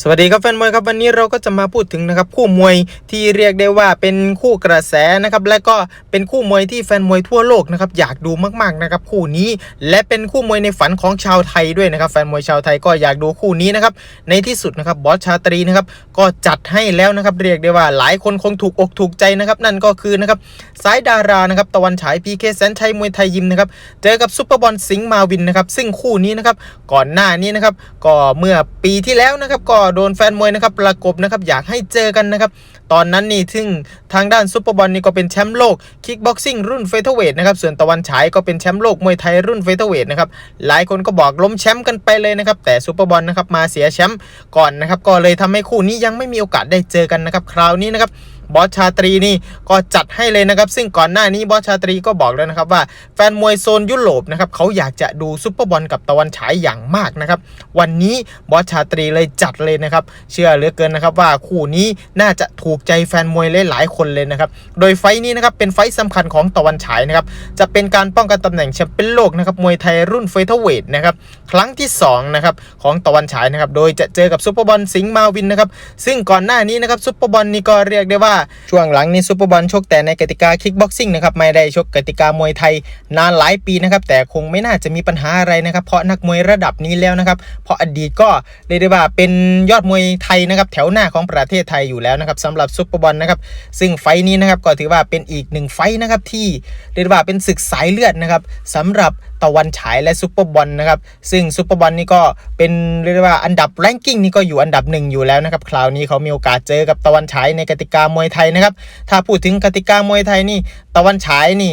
สวัสดีครับแฟนมวยครับวันนี้เราก็จะมาพูดถึงนะครับคู่มวยที่เรียกได้ว่าเป็นคู่กระแสนะครับและก็เป็นคู่มวยที่แฟนมวยทั่วโลกนะครับอยากดูมากๆนะครับคู่นี้ และเป็นคู่มวยในฝันของชาวไทยด้วยนะครับแฟนมวยชาวไทยก็อยากดูคู่นี้นะครับในที่สุดนะครับบอสชาตรีนะครับก็จัดให้แล้วนะครับเรียกได้ว่าหลายคนคงถูกอกถูกใจนะครับนั่นก็คือนะครับสายดารานะครับตะวันฉายพีเคแสนชัยมวยไทยยิมนะครับเจอกับซุปเปอร์บอลสิงห์มาวินนะครับซึ่งคู่นี้นะครับก่อนหน้านี้นะครับก็เมื่อปีที่แล้วนะครับก็โดนแฟนมวยนะครับประกบนะครับอยากให้เจอกันนะครับตอนนั้นนี่ทึ่งทางด้านซุปเปอร์บอลนี่ก็เป็นแชมป์โลกคิกบ็อกซิ่งรุ่นเฟเธอร์เวทนะครับส่วนตะวันฉายก็เป็นแชมป์โลกมวยไทยรุ่นเฟเธอร์เวทนะครับหลายคนก็บอกล้มแชมป์กันไปเลยนะครับแต่ซุปเปอร์บอลนะครับมาเสียแชมป์ก่อนนะครับก็เลยทำให้คู่นี้ยังไม่มีโอกาสได้เจอกันนะครับคราวนี้นะครับ บอสชาตรีนี่ก็จัดให้เลยนะครับ ซึ่งก่อนหน้านี้บอสชาตรีก็บอกแล้วนะครับว่าแฟนมวยโซนยุโรปนะครับเขาอยากจะดูซุปเปอร์บอลกับตะวันฉายอย่างมากนะครับ วันนี้บอสชาตรีเลยจัดเลยนะครับ เชื่อเหลือเกินนะครับว่าคู่นี้น่าจะถูกใจแฟนมวยหลายๆคนเลยนะครับ โดยไฟท์นี้นะครับเป็นไฟท์สำคัญของตะวันฉายนะครับ จะเป็นการป้องกันตำแหน่งแชมป์เปี้ยนโลกนะครับมวยไทยรุ่นเฟเธอร์เวทนะครับครั้งที่สองนะครับของตะวันฉายนะครับ โดยจะเจอกับซุปเปอร์บอลสิงห์มาวินนะครับ ซึ่งก่อนหน้านี้นะครับซุปเปอร์บอลนี่ก็เรียกได้ว่าช่วงหลังนี้ซุปเปอร์บอลชกแต่ในกติกาคิกบ็อกซิ่งนะครับไม่ได้ชกกติกามวยไทยนานหลายปีนะครับแต่คงไม่น่าจะมีปัญหาอะไรนะครับเพราะนักมวยระดับนี้แล้วนะครับเพราะอดีตก็เรียกได้ว่าเป็นยอดมวยไทยนะครับแถวหน้าของประเทศไทยอยู่แล้วนะครับสำหรับซุปเปอร์บอลนะครับซึ่งไฟท์นี้นะครับก็ถือว่าเป็นอีกหนึ่งไฟท์นะครับที่เรียกได้ว่าเป็นศึกสายเลือดนะครับสำหรับตะวันฉายและซุปเปอร์บอลนะครับซึ่งซุปเปอร์บอลนี่ก็เป็นเรียกได้ว่าอันดับแรงกิ้งนี่ก็อยู่อันดับหนึ่งอยู่แล้วนะครับคราวนี้เขามีโอกาสเจอกับตะวันฉายในกติกามวยไทยนะครับ ถ้าพูดถึงกติกามวยไทยนี่ ตะวันฉายนี่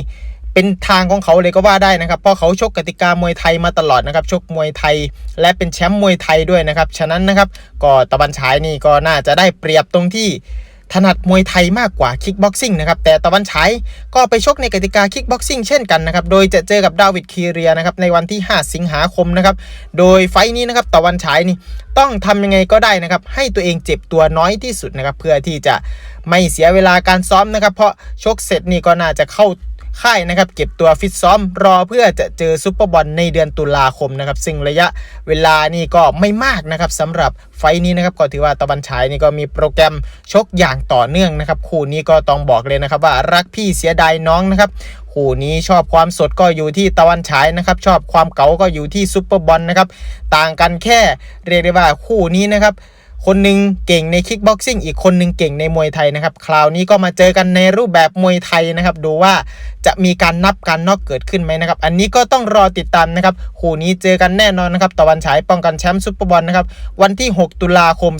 เป็นทางของเขาเลยก็ว่าได้นะครับ เพราะเขาชกกติกามวยไทยมาตลอดนะครับ ชกมวยไทย และเป็นแชมป์มวยไทยด้วยนะครับ ฉะนั้นนะครับ ก็ตะวันฉายนี่ก็น่าจะได้เปรียบตรงที่ ถนัดมวยไทยมากกว่าคิกบ็อกซิ่งนะครับแต่ตะวันฉายก็ไปชกในกติกาคิกบ็อกซิ่งเช่นกันนะครับโดยจะเจอกับดาวิดคีเรียนะครับในวันที่ 5 สิงหาคมนะครับโดยไฟท์นี้นะครับตะวันฉายนี่ต้องทำยังไงก็ได้นะครับให้ตัวเองเจ็บตัวน้อยที่สุดนะครับเพื่อที่จะไม่เสียเวลาการซ้อมนะครับเพราะชกเสร็จนี่ก็น่าจะเข้า ค่ายนะครับเก็บตัวฟิตซ้อมรอเพื่อจะเจอซุปเปอร์บอลในเดือนตุลาคมนะครับซึ่งระยะเวลานี่ก็ไม่มากนะครับสำหรับไฟล์นี้นะครับก็ถือว่าตะวันฉายนี่ก็มีโปรแกรมชกอย่างต่อเนื่องนะครับคู่นี้ก็ต้องบอกเลยนะครับว่ารักพี่เสียดายน้องนะครับคู่นี้ชอบความสดก็อยู่ที่ตะวันฉายนะครับชอบความเก๋าก็อยู่ที่ซุปเปอร์บอลนะครับต่างกันแค่เรียกได้ว่าคู่นี้นะครับ คนหนึ่งเก่งในคิกบ็อกซิ่งอีกคนหนึ่งเก่งในมวยไทยนะครับ คราวนี้ก็มาเจอกันในรูปแบบมวยไทยนะครับ ดูว่าจะมีการนับการนอกเกิดขึ้นไหมนะครับ อันนี้ก็ต้องรอติดตามนะครับคู่นี้เจอกันแน่นอนนะครับตะวันฉายป้องกันแชมป์ซุปเปอร์บอลนะครับ วันที่ 6 ตุลาคม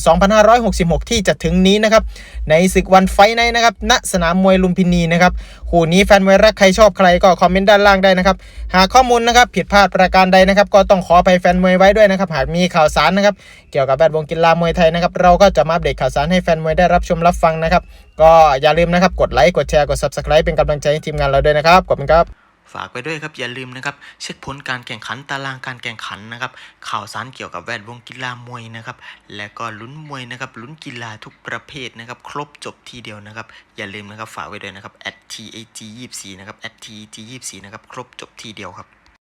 2566 ที่จะถึงนี้นะครับ ในศึกวันไฟท์ไนนะครับ ณ สนามมวยลุมพินีนะครับคู่นี้แฟนมวยรักใครชอบใครก็คอมเมนต์ด้านล่างได้นะครับ หากข้อมูลนะครับผิดพลาดประการใดนะครับ ก็ต้องขออภัยแฟนมวยไว้ด้วยนะครับ หากมีข่าวสารนะครับ เกี่ยวกับแวดวงกีฬามวยไทยนะครับเราก็จะมาอัปเดตข่าวสารให้แฟนมวยได้รับชมรับฟังนะครับก็อย่าลืมนะครับกดไลค์กดแชร์กด subscribe เป็นกำลังใจให้ทีมงานเราด้วยนะครับขอบคุณครับฝากไปด้วยครับอย่าลืมนะครับเช็คผลการแข่งขันตารางการแข่งขันนะครับข่าวสารเกี่ยวกับแวดวงกีฬามวยนะครับและก็ลุ้นมวยนะครับลุ้นกีฬาทุกประเภทนะครับครบจบทีเดียวนะครับอย่าลืมนะครับฝากไว้ด้วยนะครับ at tag 24นะครับ at tag 24นะครับครบจบทีเดียวครับ